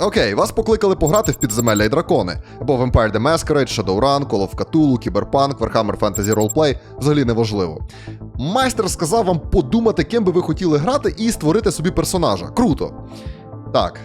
Окей, вас покликали пограти в підземелля і дракони, або Vampire the Masquerade, Shadowrun, Call of Cthulhu, Cyberpunk, Warhammer Fantasy Roleplay, взагалі неважливо. Майстер сказав вам подумати, ким би ви хотіли грати, і створити собі персонажа. Круто. Так,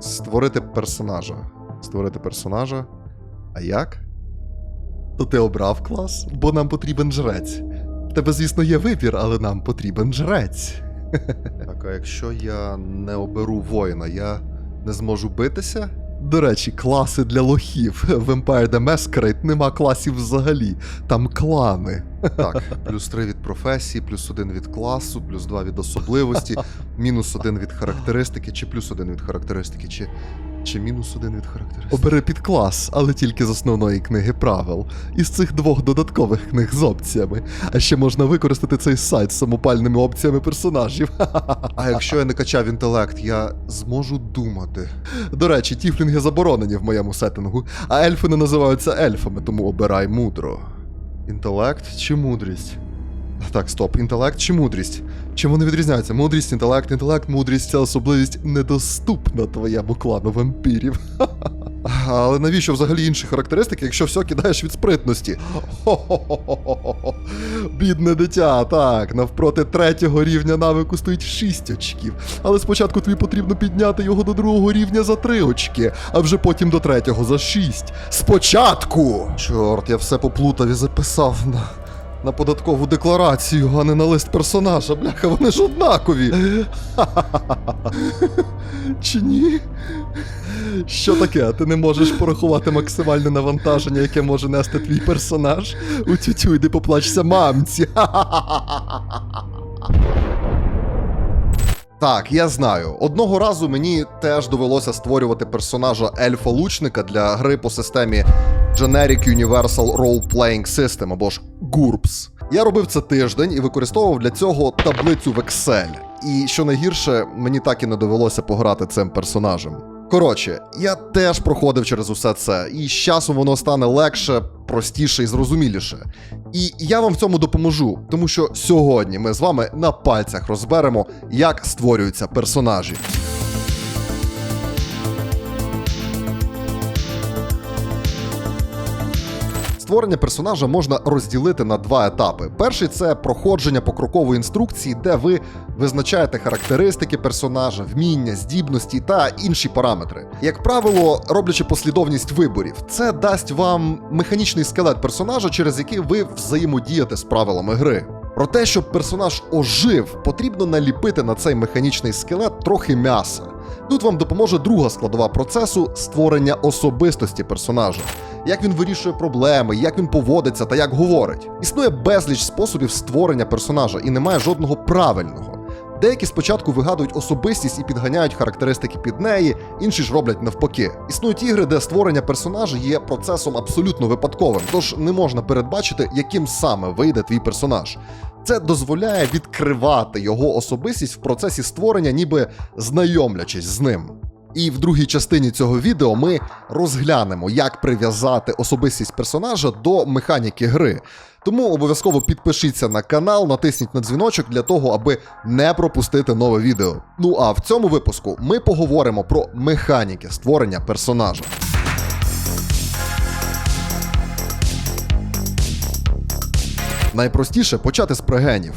створити персонажа. Створити персонажа. А як? То ти обрав клас, бо нам потрібен жрець. В тебе, звісно, є вибір, але нам потрібен жрець. Так, а якщо я не оберу воїна, я не зможу битися? До речі, класи для лохів. В Empire the Masquerade нема класів взагалі. Там клани. Так, плюс 3 від професії, плюс 1 від класу, плюс 2 від особливості, мінус 1 від характеристики, чи плюс 1 від характеристики, чи. Чи мінус один від характеристики? Обери підклас, але тільки з основної книги правил. Із цих двох додаткових книг з опціями. А ще можна використати цей сайт з самопальними опціями персонажів. А якщо я не качав інтелект, я зможу думати. До речі, тіфлінги заборонені в моєму сеттингу, а ельфи не називаються ельфами, тому обирай мудро. Інтелект чи мудрість? Так, стоп, інтелект чи мудрість? Чим вони відрізняються? Мудрість, інтелект, інтелект, мудрість ця особливість недоступна твоєму клану вампірів. Але навіщо взагалі інші характеристики, якщо все кидаєш від спритності? Хо-хо-хо-хо-хо. Бідне дитя, так, навпроти третього рівня навику стоїть 6 очків. Але спочатку тобі потрібно підняти його до другого рівня за 3 очки, а вже потім до третього за 6. Спочатку! Чорт, я все поплутав і записав на. На податкову декларацію, а не на лист персонажа. Бляха, вони ж однакові. Чи ні? Що таке? Ти не можеш порахувати максимальне навантаження, яке може нести твій персонаж? У тютю, йди поплачся мамці. Так, я знаю. Одного разу мені теж довелося створювати персонажа ельфа-лучника для гри по системі Generic Universal Role Playing System або ж GURPS. Я робив це тиждень і використовував для цього таблицю в Excel. І що найгірше, мені так і не довелося пограти цим персонажем. Коротше, я теж проходив через усе це, і з часом воно стане легше, простіше і зрозуміліше. І я вам в цьому допоможу, тому що сьогодні ми з вами на пальцях розберемо, як створюються персонажі. Створення персонажа можна розділити на два етапи. Перший це проходження покрокової інструкції, де ви визначаєте характеристики персонажа, вміння, здібності та інші параметри. Як правило, роблячи послідовність виборів, це дасть вам механічний скелет персонажа, через який ви взаємодієте з правилами гри. Про те, щоб персонаж ожив, потрібно наліпити на цей механічний скелет трохи м'яса. Тут вам допоможе друга складова процесу створення особистості персонажа. Як він вирішує проблеми, як він поводиться та як говорить. Існує безліч способів створення персонажа і немає жодного правильного. Деякі спочатку вигадують особистість і підганяють характеристики під неї, інші ж роблять навпаки. Існують ігри, де створення персонажа є процесом абсолютно випадковим, тож не можна передбачити, яким саме вийде твій персонаж. Це дозволяє відкривати його особистість в процесі створення, ніби знайомлячись з ним. І в другій частині цього відео ми розглянемо, як прив'язати особистість персонажа до механіки гри. Тому обов'язково підпишіться на канал, натисніть на дзвіночок для того, аби не пропустити нове відео. Ну а в цьому випуску ми поговоримо про механіки створення персонажа. Найпростіше почати з прегенів,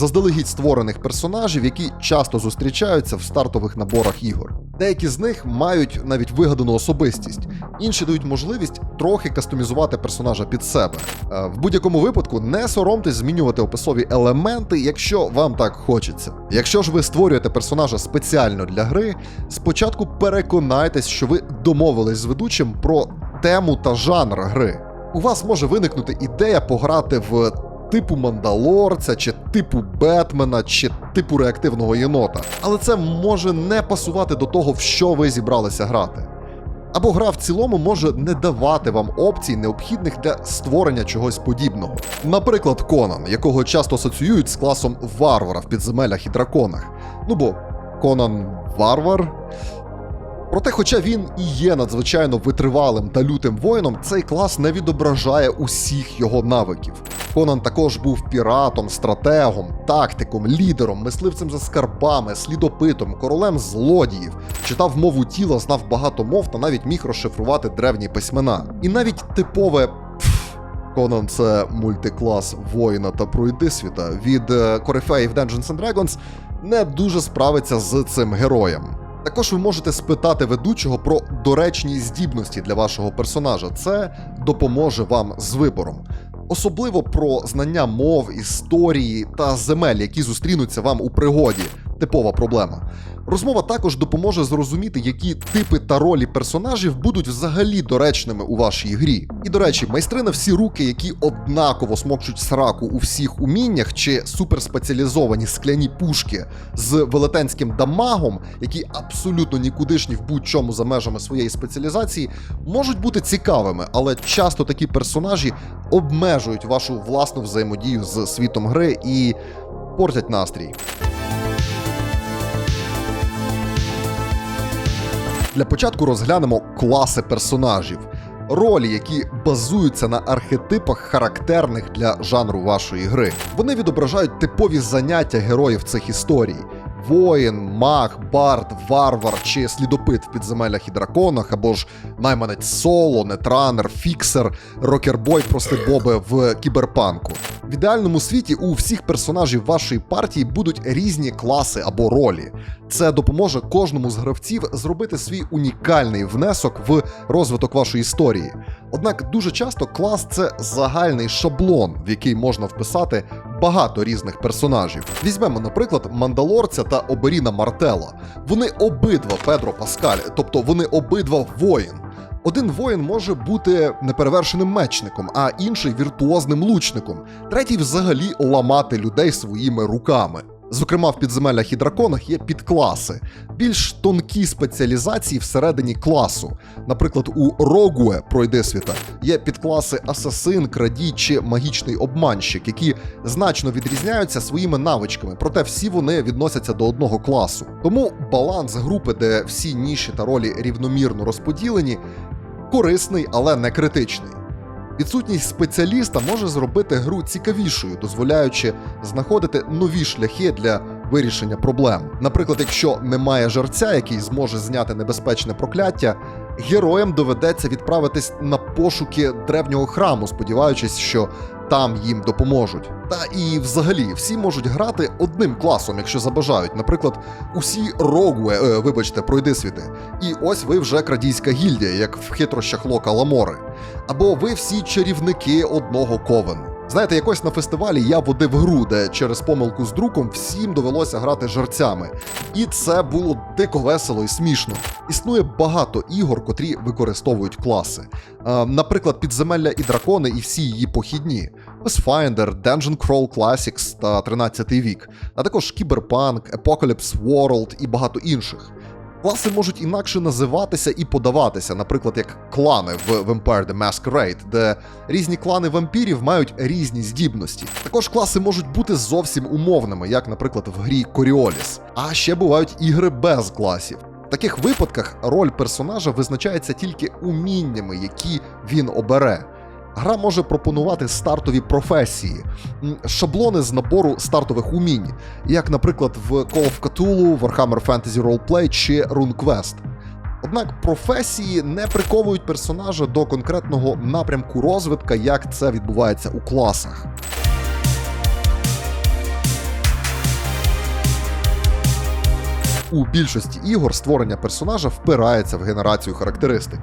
заздалегідь створених персонажів, які часто зустрічаються в стартових наборах ігор. Деякі з них мають навіть вигадану особистість, інші дають можливість трохи кастомізувати персонажа під себе. Е, В будь-якому випадку не соромтесь змінювати описові елементи, якщо вам так хочеться. Якщо ж ви створюєте персонажа спеціально для гри, спочатку переконайтесь, що ви домовились з ведучим про тему та жанр гри. У вас може виникнути ідея пограти в типу Мандалорця, чи типу Бетмена, чи типу реактивного єнота. Але це може не пасувати до того, в що ви зібралися грати. Або гра в цілому може не давати вам опцій, необхідних для створення чогось подібного. Наприклад, Конан, якого часто асоціюють з класом варвара в підземеллях і драконах. Ну бо Конан варвар. Проте, хоча він і є надзвичайно витривалим та лютим воїном, цей клас не відображає усіх його навиків. Конан також був піратом, стратегом, тактиком, лідером, мисливцем за скарбами, слідопитом, королем злодіїв, читав мову тіла, знав багато мов та навіть міг розшифрувати древні письмена. І навіть типове. Конан це мультиклас воїна та пройдисвіта від е, корифеїв Dungeons and Dragons не дуже справиться з цим героєм. Також ви можете спитати ведучого про доречні здібності для вашого персонажа. Це допоможе вам з вибором. Особливо про знання мов, історії та земель, які зустрінуться вам у пригоді. Типова проблема. Розмова також допоможе зрозуміти, які типи та ролі персонажів будуть взагалі доречними у вашій грі. І до речі, майстри на всі руки, які однаково смокчуть сраку у всіх уміннях, чи суперспеціалізовані скляні пушки з велетенським дамагом, які абсолютно нікудишні в будь-чому за межами своєї спеціалізації, можуть бути цікавими, але часто такі персонажі обмежують вашу власну взаємодію з світом гри і портять настрій. Для початку розглянемо класи персонажів, ролі, які базуються на архетипах, характерних для жанру вашої гри. Вони відображають типові заняття героїв цих історій. Воїн, маг, бард, варвар чи слідопит в підземеллях і драконах, або ж найманець соло, нетранер, фіксер, рокербой, прости боби в кіберпанку. В ідеальному світі у всіх персонажів вашої партії будуть різні класи або ролі. Це допоможе кожному з гравців зробити свій унікальний внесок в розвиток вашої історії. Однак дуже часто клас це загальний шаблон, в який можна вписати багато різних персонажів. Візьмемо, наприклад, Мандалорця та Оберіна Мартела. Вони обидва Педро Паскаль, тобто вони обидва воїн. Один воїн може бути неперевершеним мечником, а інший віртуозним лучником, третій взагалі ламати людей своїми руками. Зокрема, в підземеллях і драконах є підкласи, більш тонкі спеціалізації всередині класу. Наприклад, у Рогуе пройдисвіта є підкласи асасин, крадій чи магічний обманщик, які значно відрізняються своїми навичками, проте всі вони відносяться до одного класу. Тому баланс групи, де всі ніші та ролі рівномірно розподілені, корисний, але не критичний. Відсутність спеціаліста може зробити гру цікавішою, дозволяючи знаходити нові шляхи для вирішення проблем. Наприклад, якщо немає жерця, який зможе зняти небезпечне прокляття, героям доведеться відправитись на пошуки древнього храму, сподіваючись, що там їм допоможуть. Та і взагалі всі можуть грати одним класом, якщо забажають. Наприклад, усі рогуе, е, вибачте, пройдисвіти. І ось ви вже крадійська гільдія, як в хитрощах Лока Ламори. Або ви всі чарівники одного ковену. Знаєте, якось на фестивалі я водив гру, де через помилку з друком всім довелося грати жерцями. І це було дико весело і смішно. Існує багато ігор, котрі використовують класи. Е, наприклад, підземелля і дракони, і всі її похідні. Pathfinder, Dungeon Crawl Classics та 13 вік, а також Cyberpunk, Apocalypse World і багато інших. Класи можуть інакше називатися і подаватися, наприклад, як клани в Vampire the Masquerade, де різні клани вампірів мають різні здібності. Також класи можуть бути зовсім умовними, як, наприклад, в грі Coriolis. А ще бувають ігри без класів. В таких випадках роль персонажа визначається тільки уміннями, які він обере. Гра може пропонувати стартові професії, шаблони з набору стартових умінь, як, наприклад, в Call of Cthulhu, Warhammer Fantasy Roleplay чи RuneQuest. Однак професії не приковують персонажа до конкретного напрямку розвитка, як це відбувається у класах. У більшості ігор створення персонажа впирається в генерацію характеристик,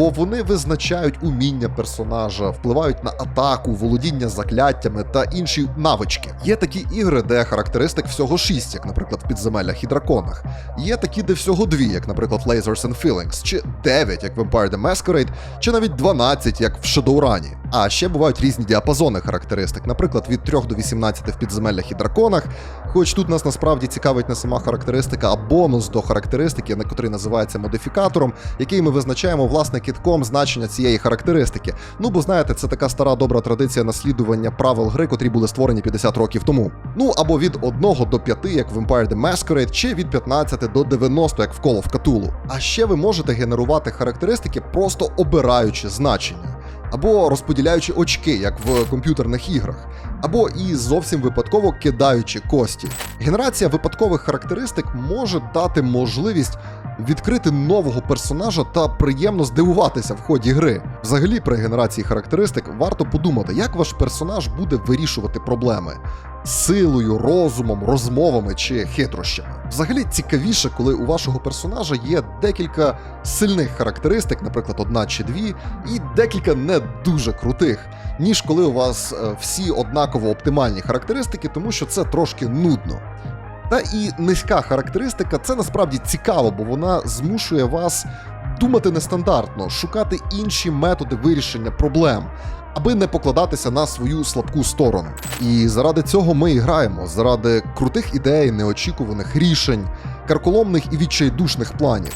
бо вони визначають уміння персонажа, впливають на атаку, володіння закляттями та інші навички. Є такі ігри, де характеристик всього 6, як, наприклад, в підземеллях і драконах. Є такі, де всього 2, як, наприклад, Lasers and Feelings, чи 9, як в Vampire the Masquerade, чи навіть 12, як в Shadowrun. А ще бувають різні діапазони характеристик, наприклад, від 3 до 18 в підземеллях і драконах. Хоч тут нас насправді цікавить не сама характеристика, а бонус до характеристики, на котрий називається модифікатором, який ми визначаємо власне кітком значення цієї характеристики. Ну бо знаєте, це така стара добра традиція наслідування правил гри, котрі були створені 50 років тому. Ну або від 1 до 5, як в Vampire the Masquerade, чи від 15 до 90, як в Call of Cthulhu. А ще ви можете генерувати характеристики, просто обираючи значення. Або розподіляючи очки, як в комп'ютерних іграх, або і зовсім випадково кидаючи кості. Генерація випадкових характеристик може дати можливість відкрити нового персонажа та приємно здивуватися в ході гри. Взагалі, при генерації характеристик варто подумати, як ваш персонаж буде вирішувати проблеми. Силою, розумом, розмовами чи хитрощами. Взагалі цікавіше, коли у вашого персонажа є декілька сильних характеристик, наприклад, одна чи дві, і декілька не дуже крутих, ніж коли у вас е, всі однаково оптимальні характеристики, тому що це трошки нудно. Та і низька характеристика це насправді цікаво, бо вона змушує вас думати нестандартно, шукати інші методи вирішення проблем, аби не покладатися на свою слабку сторону. І заради цього ми і граємо, заради крутих ідей, неочікуваних рішень, карколомних і відчайдушних планів.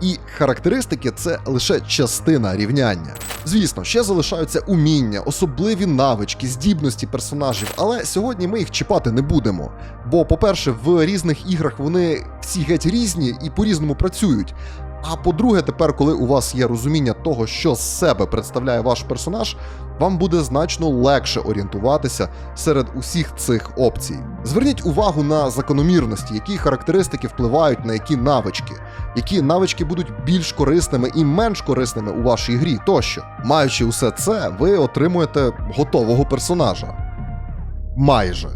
І характеристики це лише частина рівняння. Звісно, ще залишаються уміння, особливі навички, здібності персонажів, але сьогодні ми їх чіпати не будемо. Бо, по-перше, в різних іграх вони всі геть різні і по-різному працюють. А по-друге, тепер, коли у вас є розуміння того, що з себе представляє ваш персонаж, вам буде значно легше орієнтуватися серед усіх цих опцій. Зверніть увагу на закономірності, які характеристики впливають на які навички, які навички будуть більш корисними і менш корисними у вашій грі тощо. Маючи усе це, ви отримуєте готового персонажа. Майже.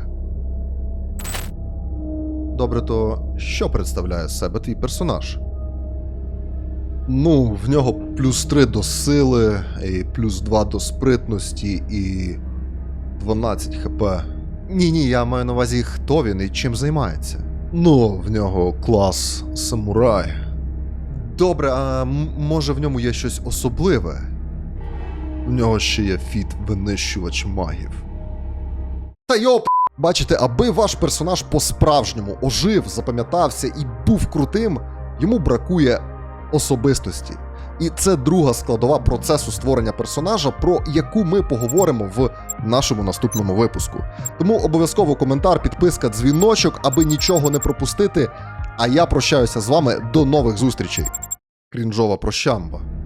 Добре, то що представляє з себе твій персонаж? Ну, в нього плюс 3 до сили, і плюс 2 до спритності і 12 хп. Ні, ні, я маю на увазі, хто він і чим займається. Ну, в нього клас самурай. Добре, а може в ньому є щось особливе? В нього ще є фіт винищувач магів. Та йоп! Бачите, аби ваш персонаж по-справжньому ожив, запам'ятався і був крутим, йому бракує особистості. І це друга складова процесу створення персонажа, про яку ми поговоримо в нашому наступному випуску. Тому обов'язково коментар, підписка, дзвіночок, аби нічого не пропустити. А я прощаюся з вами до нових зустрічей. Крінжова прощамба.